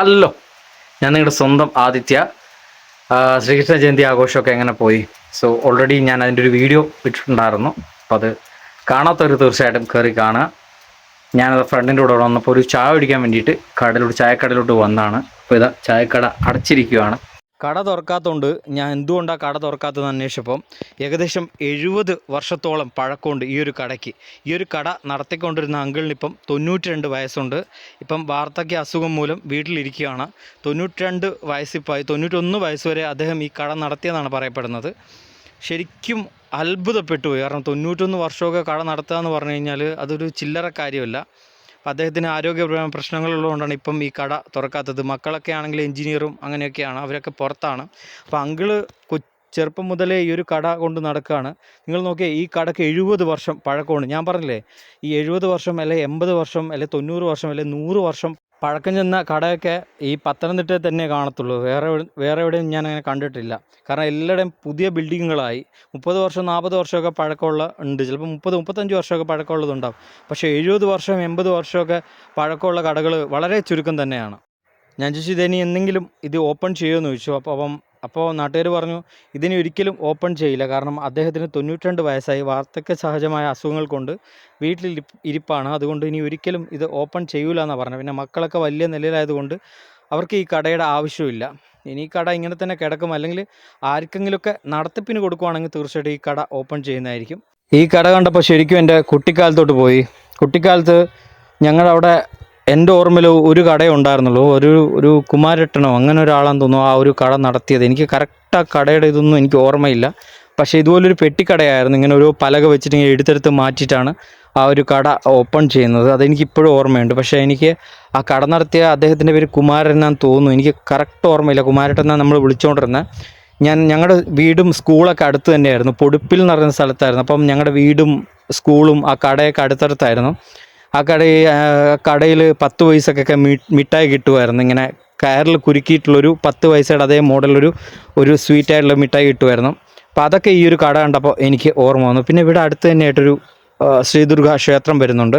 Hello ഞാൻ നിങ്ങളുടെ സ്വന്തം ആദിത്യ. ശ്രീകൃഷ്ണ ജയന്തി ആഘോഷമൊക്കെ എങ്ങനെ പോയി? സോ ഓൾറെഡി ഞാൻ അതിന്റെ ഒരു വീഡിയോ ഇട്ടിട്ടുണ്ടായിരുന്നു. അപ്പോൾ അത് കാണാത്തവർ തീർച്ചയായിട്ടും കയറി കാണുക. ഞാനത് ഫ്രണ്ടിന്റെ കൂടെ വന്നപ്പോൾ ഒരു ചായ കുടിക്കാൻ വേണ്ടിയിട്ട് കടലോട്ട് ചായക്കടയിലോട്ട് വന്നാണ്. അപ്പോൾ ഇതാ ചായക്കട അടച്ചിരിക്കുകയാണ് കട തുറക്കാത്തതുകൊണ്ട് ഞാൻ എന്തുകൊണ്ടാണ് കട തുറക്കാത്തതെന്ന് അന്വേഷിച്ചപ്പം ഏകദേശം എഴുപത് വർഷത്തോളം പഴക്കമുണ്ട് ഈ ഒരു കടയ്ക്ക്. ഈ ഒരു കട നടത്തിക്കൊണ്ടിരുന്ന അങ്കിളിന് ഇപ്പം തൊണ്ണൂറ്റി രണ്ട് വയസ്സുണ്ട്. ഇപ്പം വാർദ്ധക്യ അസുഖം മൂലം വീട്ടിലിരിക്കുകയാണ്. തൊണ്ണൂറ്റി രണ്ട് വയസ്സിപ്പായി. തൊണ്ണൂറ്റൊന്ന് വയസ്സ് വരെ അദ്ദേഹം ഈ കട നടത്തിയെന്നാണ് പറയപ്പെടുന്നത്. ശരിക്കും അത്ഭുതപ്പെട്ടു പോയി. കാരണം തൊണ്ണൂറ്റൊന്ന് വർഷമൊക്കെ കട നടത്തുക എന്ന് പറഞ്ഞു കഴിഞ്ഞാൽ അതൊരു ചില്ലറ കാര്യമല്ല. അപ്പോൾ അദ്ദേഹത്തിന് ആരോഗ്യ പ്രശ്നങ്ങളുള്ളതുകൊണ്ടാണ് ഇപ്പം ഈ കട തുറക്കാത്തത്. മക്കളൊക്കെ ആണെങ്കിൽ എഞ്ചിനീയറും അങ്ങനെയൊക്കെയാണ്. അവരൊക്കെ പുറത്താണ്. അപ്പോൾ അങ്കിൾ ചെറുപ്പം മുതലേ ഈ ഒരു കട കൊണ്ട് നടക്കുകയാണ് നിങ്ങൾ നോക്കിയാൽ ഈ കടക്ക് എഴുപത് വർഷം പഴക്കമുണ്ട് ഞാൻ പറഞ്ഞില്ലേ ഈ എഴുപത് വർഷം അല്ലെ എൺപത് വർഷം അല്ലെ തൊണ്ണൂറ് വർഷം അല്ലെ നൂറ് വർഷം പഴക്കം ചെന്ന കടയൊക്കെ ഈ പത്തനംതിട്ടയിൽ തന്നെ കാണത്തുള്ളൂ. വേറെ വേറെ എവിടെയും ഞാൻ അങ്ങനെ കണ്ടിട്ടില്ല. കാരണം എല്ലായിടെയും പുതിയ ബിൽഡിങ്ങുകളായി. മുപ്പത് വർഷം നാൽപ്പത് വർഷമൊക്കെ പഴക്കമുള്ള ഉണ്ട്. ചിലപ്പോൾ മുപ്പത് മുപ്പത്തഞ്ച് വർഷമൊക്കെ പഴക്കമുള്ളതുണ്ടാവും പക്ഷേ എഴുപത് വർഷം എൺപത് വർഷമൊക്കെ പഴക്കമുള്ള കടകൾ വളരെ ചുരുക്കം തന്നെയാണ്. ഞാൻ ചോദിച്ചു ഇതിനി എന്തെങ്കിലും ഇത് ഓപ്പൺ ചെയ്യുമെന്ന് ചോദിച്ചു. അപ്പോൾ അപ്പം അപ്പോൾ നാട്ടുകാർ പറഞ്ഞു ഇതിനെ ഒരിക്കലും ഓപ്പൺ ചെയ്യില്ല. കാരണം അദ്ദേഹത്തിന് തൊണ്ണൂറ്റിരണ്ട് വയസ്സായി. വാർദ്ധക്യ സഹജമായ അസുഖങ്ങൾ കൊണ്ട് വീട്ടിൽ ഇരിപ്പാണ്. അതുകൊണ്ട് ഇനി ഒരിക്കലും ഇത് ഓപ്പൺ ചെയ്യൂല എന്നാണ് പറഞ്ഞത്. പിന്നെ മക്കളൊക്കെ വലിയ നിലയിലായതുകൊണ്ട് അവർക്ക് ഈ കടയുടെ ആവശ്യമില്ല ഇനി ഈ കട ഇങ്ങനെ തന്നെ കിടക്കും. അല്ലെങ്കിൽ ആർക്കെങ്കിലുമൊക്കെ നടത്തിപ്പിന് കൊടുക്കുവാണെങ്കിൽ തീർച്ചയായിട്ടും ഈ കട ഓപ്പൺ ചെയ്യുന്നതായിരിക്കും. ഈ കട കണ്ടപ്പോൾ ശരിക്കും എന്റെ കുട്ടിക്കാലത്തോട്ട് പോയി. കുട്ടിക്കാലത്ത് ഞങ്ങളവിടെ എന്റെ ഓർമ്മയിൽ ഒരു കടയേ ഉണ്ടായിരുന്നുള്ളൂ. ഒരു ഒരു കുമാരട്ടണോ അങ്ങനെ ഒരാളാന്ന് തോന്നുന്നു ആ ഒരു കട നടത്തിയത്. എനിക്ക് കറക്റ്റ് ആ കടയുടെ ഇതൊന്നും എനിക്ക് ഓർമ്മയില്ല. പക്ഷേ ഇതുപോലൊരു പെട്ടിക്കടയായിരുന്നു. ഇങ്ങനെ ഒരു പലക വെച്ചിട്ട് ഇങ്ങനെ എടുത്തെടുത്ത് മാറ്റിയിട്ടാണ് ആ ഒരു കട ഓപ്പൺ ചെയ്യുന്നത്. അതെനിക്ക് ഇപ്പോഴും ഓർമ്മയുണ്ട്. പക്ഷേ എനിക്ക് ആ കട നടത്തിയ അദ്ദേഹത്തിന്റെ പേര് കുമാരൻ എന്നാന്ന് തോന്നുന്നു. എനിക്ക് കറക്റ്റ് ഓർമ്മയില്ല. കുമാരട്ടൻ നമ്മൾ വിളിച്ചുകൊണ്ടിരുന്നത്. ഞാൻ ഞങ്ങളുടെ വീടും സ്കൂളൊക്കെ അടുത്ത് തന്നെയായിരുന്നു. പൊടുപ്പിൽ പറയുന്ന സ്ഥലത്തായിരുന്നു. അപ്പം ഞങ്ങളുടെ വീടും സ്കൂളും ആ കടയൊക്കെ അടുത്തടുത്തായിരുന്നു. ആ കട കടയിൽ പത്ത് പൈസക്കൊക്കെ മിഠായി കിട്ടുമായിരുന്നു. ഇങ്ങനെ കയറിൽ കുരുക്കിയിട്ടുള്ളൊരു പത്ത് പൈസയുടെ അതേ മോഡലൊരു ഒരു സ്വീറ്റ് ആയിട്ടുള്ള മിഠായി കിട്ടുമായിരുന്നു. അപ്പോൾ അതൊക്കെ ഈ ഒരു കട കണ്ടപ്പോൾ എനിക്ക് ഓർമ്മ വന്നു. പിന്നെ ഇവിടെ അടുത്ത് തന്നെയായിട്ടൊരു ശ്രീദുർഗ ക്ഷേത്രം വരുന്നുണ്ട്.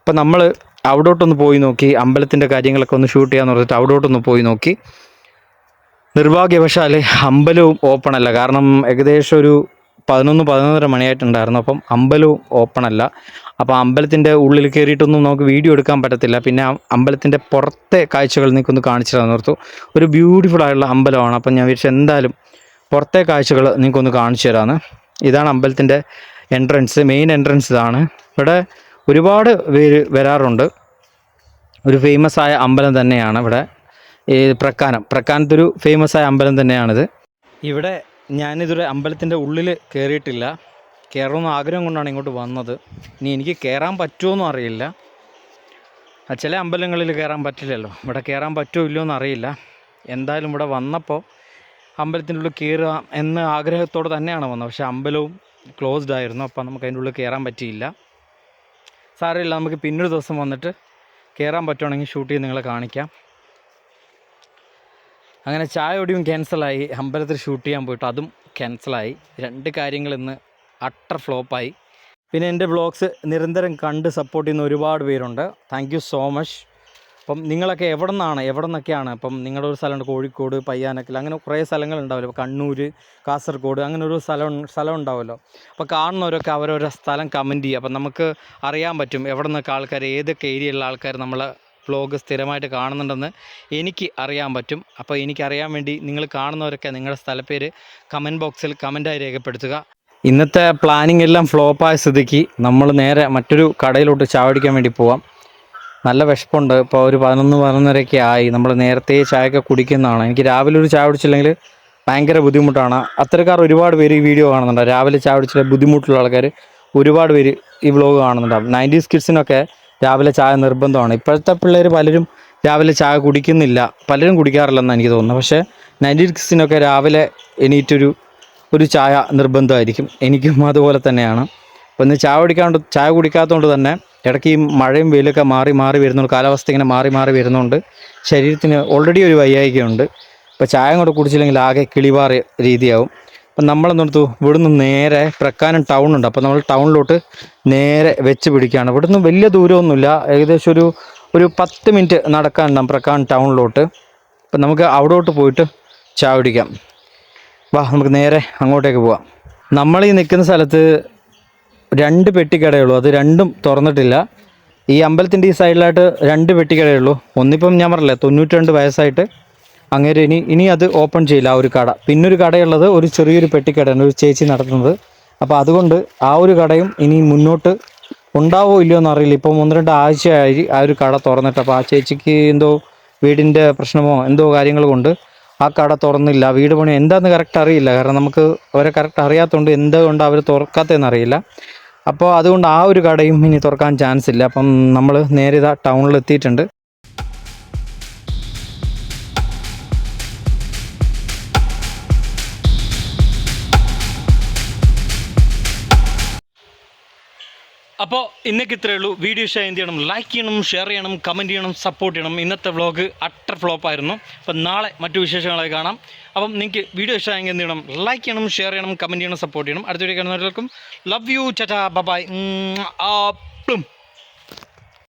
അപ്പോൾ നമ്മൾ അവിടോട്ടൊന്ന് പോയി നോക്കി അമ്പലത്തിന്റെ കാര്യങ്ങളൊക്കെ ഒന്ന് ഷൂട്ട് ചെയ്യാന്ന് പറഞ്ഞിട്ട് അവിടോട്ടൊന്ന് പോയി നോക്കി. നിർഭാഗ്യവശാൽ അമ്പലവും ഓപ്പൺ അല്ല. കാരണം ഏകദേശം ഒരു പതിനൊന്ന് പതിനൊന്നര മണിയായിട്ടുണ്ടായിരുന്നു. അപ്പം അമ്പലവും ഓപ്പൺ അല്ല. അപ്പോൾ അമ്പലത്തിന്റെ ഉള്ളിൽ കയറിയിട്ടൊന്നും നമുക്ക് വീഡിയോ എടുക്കാൻ പറ്റത്തില്ല. പിന്നെ അമ്പലത്തിന്റെ പുറത്തെ കാഴ്ചകൾ നിങ്ങൾക്കൊന്ന് കാണിച്ചു തരാൻ ഓർത്തു. ഒരു ബ്യൂട്ടിഫുൾ ആയിട്ടുള്ള അമ്പലമാണ്. അപ്പം ഞാൻ വിചാരിച്ചു എന്തായാലും പുറത്തെ കാഴ്ചകൾ നിങ്ങൾക്കൊന്ന് കാണിച്ചു തരാമെന്ന് ഇതാണ് അമ്പലത്തിന്റെ എൻട്രൻസ് മെയിൻ എൻട്രൻസ് ഇതാണ്. ഇവിടെ ഒരുപാട് പേര് വരാറുണ്ട്. ഒരു ഫേമസ് ആയ അമ്പലം തന്നെയാണ് ഇവിടെ. ഈ പ്രക്കാനം? പ്രക്കാനത്തൊരു ഫേമസ് ആയ അമ്പലം തന്നെയാണിത്. ഇവിടെ ഞാനിതുവരെ അമ്പലത്തിന്റെ ഉള്ളിൽ കയറിയിട്ടില്ല കയറണമെന്ന് ആഗ്രഹം കൊണ്ടാണ് ഇങ്ങോട്ട് വന്നത്. ഇനി എനിക്ക് കയറാൻ പറ്റുമോയെന്നും അറിയില്ല. ചില അമ്പലങ്ങളിൽ കയറാൻ പറ്റില്ലല്ലോ. ഇവിടെ കയറാൻ പറ്റുമോ ഇല്ലയോ എന്ന് അറിയില്ല. എന്തായാലും ഇവിടെ വന്നപ്പോൾ അമ്പലത്തിന്റെ ഉള്ളിൽ കയറുക എന്ന ആഗ്രഹത്തോടെ തന്നെയാണ് വന്നത്. പക്ഷേ അമ്പലവും ക്ലോസ്ഡ് ആയിരുന്നു. അപ്പോൾ നമുക്ക് അതിന്റെ ഉള്ളിൽ കയറാൻ പറ്റിയില്ല. സാരമില്ല നമുക്ക് പിന്നൊരു ദിവസം വന്നിട്ട് കയറാൻ പറ്റുവാണെങ്കിൽ ഷൂട്ട് ചെയ്ത് നിങ്ങളെ കാണിക്കാം. അങ്ങനെ ചായ ഒടിയും ക്യാൻസലായി അമ്പലത്തിൽ ഷൂട്ട് ചെയ്യാൻ പോയിട്ട് അതും ക്യാൻസലായി രണ്ട് കാര്യങ്ങൾ ഇന്ന് അട്ടർ ഫ്ലോപ്പായി പിന്നെ എന്റെ വ്ളോഗ്സ് നിരന്തരം കണ്ട് സപ്പോർട്ട് ചെയ്യുന്ന ഒരുപാട് പേരുണ്ട്. താങ്ക് സോ മച്ച് അപ്പം നിങ്ങളൊക്കെ എവിടെ നിന്നാണ് എവിടെ നിന്നൊക്കെയാണ് അപ്പം നിങ്ങളുടെ ഒരു സ്ഥലമുണ്ട് കോഴിക്കോട് പയ്യാനക്കൽ അങ്ങനെ കുറേ സ്ഥലങ്ങളുണ്ടാവില്ല. ഇപ്പോൾ കണ്ണൂർ കാസർഗോഡ് അങ്ങനെ ഒരു സ്ഥലം സ്ഥലം ഉണ്ടാവുമല്ലോ അപ്പോൾ കാണുന്നവരൊക്കെ അവരോരോ സ്ഥലം കമന്റ് ചെയ്യുക. അപ്പം നമുക്ക് അറിയാൻ പറ്റും എവിടെ നിന്നൊക്കെ ആൾക്കാർ ഏതൊക്കെ ഏരിയയിലുള്ള ആൾക്കാർ നമ്മളെ വ്ളോഗ് സ്ഥിരമായിട്ട് കാണുന്നുണ്ടെന്ന് എനിക്ക് അറിയാൻ പറ്റും. അപ്പോൾ എനിക്കറിയാൻ വേണ്ടി നിങ്ങൾ കാണുന്നവരൊക്കെ നിങ്ങളുടെ സ്ഥലപ്പേര് കമന്റ് ബോക്സിൽ കമന്റായി രേഖപ്പെടുത്തുക. ഇന്നത്തെ പ്ലാനിംഗ് എല്ലാം ഫ്ലോപ്പായ സ്ഥിതിക്ക് നമ്മൾ നേരെ മറ്റൊരു കടയിലോട്ട് ചാവടിക്കാൻ വേണ്ടി പോവാം. നല്ല വിശപ്പുണ്ട്. ഇപ്പോൾ ഒരു പതിനൊന്ന് പതിനൊന്നരയൊക്കെ ആയി. നമ്മൾ നേരത്തെ ചായയൊക്കെ കുടിക്കുന്നതാണ്. എനിക്ക് രാവിലെ ഒരു ചായ കുടിച്ചില്ലെങ്കിൽ ഭയങ്കര ബുദ്ധിമുട്ടാണ്. അത്തരക്കാർ ഒരുപാട് പേര് ഈ വീഡിയോ കാണുന്നുണ്ട്. രാവിലെ ചായ കുടിച്ചിട്ട് ബുദ്ധിമുട്ടുള്ള ആൾക്കാർ ഒരുപാട് പേര് ഈ വ്ളോഗ് കാണുന്നുണ്ടാവും നയന്റീസ് കിഡ്സിനൊക്കെ രാവിലെ ചായ നിർബന്ധമാണ്. ഇപ്പോഴത്തെ പിള്ളേർ പലരും രാവിലെ ചായ കുടിക്കുന്നില്ല. പലരും കുടിക്കാറില്ലെന്ന് എനിക്ക് തോന്നുന്നു പക്ഷേ നയന്റി സിക്സിനൊക്കെ രാവിലെ എണീറ്റൊരു ഒരു ചായ നിർബന്ധമായിരിക്കും. എനിക്കും അതുപോലെ തന്നെയാണ്. അപ്പോൾ ഇന്ന് ചായ കുടിക്കാണ്ട് ചായ കുടിക്കാത്തതുകൊണ്ട് തന്നെ ഇടയ്ക്ക് ഈ മഴയും വെയിലൊക്കെ മാറി മാറി വരുന്നുണ്ട്. കാലാവസ്ഥ ഇങ്ങനെ മാറി മാറി വരുന്നുണ്ട്. ശരീരത്തിന് ഓൾറെഡി ഒരു വയ്യായികയുണ്ട്. അപ്പോൾ ചായ കൂടെ കുടിച്ചില്ലെങ്കിൽ ആകെ കിളിവാറിയ രീതിയാവും. അപ്പം നമ്മളെന്നെടുത്തു ഇവിടുന്ന് നേരെ പ്രക്കാനം ടൗൺ ഉണ്ട്. അപ്പോൾ നമ്മൾ ടൗണിലോട്ട് നേരെ വെച്ച് പിടിക്കുകയാണ്. ഇവിടുന്ന് വലിയ ദൂരമൊന്നുമില്ല. ഏകദേശം ഒരു ഒരു പത്ത് മിനിറ്റ് നടക്കാനുണ്ടാകും പ്രക്കാൻ ടൗണിലോട്ട് അപ്പം നമുക്ക് അവിടോട്ട് പോയിട്ട് ചായ പിടിക്കാം വാ നമുക്ക് നേരെ അങ്ങോട്ടേക്ക് പോവാം. നമ്മൾ ഈ നിൽക്കുന്ന സ്ഥലത്ത് രണ്ട് പെട്ടിക്കടയുള്ളൂ. അത് രണ്ടും തുറന്നിട്ടില്ല. ഈ അമ്പലത്തിന്റെ ഈ സൈഡിലായിട്ട് രണ്ട് പെട്ടിക്കടയുള്ളൂ. ഒന്നിപ്പം ഞാൻ പറഞ്ഞില്ലേ തൊണ്ണൂറ്റി വയസ്സായിട്ട് അങ്ങനെ ഇനി ഇനി അത് ഓപ്പൺ ചെയ്യില്ല ആ ഒരു കട. പിന്നൊരു കടയുള്ളത് ഒരു ചെറിയൊരു പെട്ടിക്കടയാണ് ഒരു ചേച്ചി നടത്തുന്നത്. അപ്പോൾ അതുകൊണ്ട് ആ ഒരു കടയും ഇനി മുന്നോട്ട് ഉണ്ടാവോ ഇല്ലയോ എന്നറിയില്ല ഇപ്പം ഒന്ന് രണ്ട് ആഴ്ചയായി ആ ഒരു കട തുറന്നിട്ട്. അപ്പോൾ ആ ചേച്ചിക്ക് എന്തോ വീടിന്റെ പ്രശ്നമോ എന്തോ കാര്യങ്ങൾ കൊണ്ട് ആ കട തുറന്നില്ല. വീട് പണി എന്താന്ന് കറക്റ്റ് അറിയില്ല. കാരണം നമുക്ക് അവരെ കറക്റ്റ് അറിയാത്തതുകൊണ്ട് എന്തുകൊണ്ട് അവർ തുറക്കാത്തതെന്ന് അറിയില്ല. അപ്പോൾ അതുകൊണ്ട് ആ ഒരു കടയും ഇനി തുറക്കാൻ ചാൻസ് ഇല്ല. അപ്പം നമ്മൾ നേരെ ഇതാ ടൗണിൽ എത്തിയിട്ടുണ്ട്. അപ്പോൾ ഇന്നേക്ക് ഇത്രയേ ഉള്ളൂ. വീഡിയോ ഷെയർ ചെയ്യണം? ലൈക്ക് ചെയ്യണം ഷെയർ ചെയ്യണം കമന്റ് ചെയ്യണം സപ്പോർട്ട് ചെയ്യണം. ഇന്നത്തെ വ്ളോഗ് അട്ടർ ഫ്ലോപ്പ് ആയിരുന്നു. അപ്പം നാളെ മറ്റു വിശേഷങ്ങളായി കാണാം. അപ്പം നിങ്ങൾക്ക് വീഡിയോ ഇഷ്ടമായെങ്കിൽ എന്ത് ചെയ്യണം? ലൈക്ക് ചെയ്യണം ഷെയർ ചെയ്യണം കമന്റ് ചെയ്യണം സപ്പോർട്ട് ചെയ്യണം. അടുത്ത വീഡിയോ കാണുന്നവർക്കും ലവ് യു ചറ്റാ ബബായ് ആ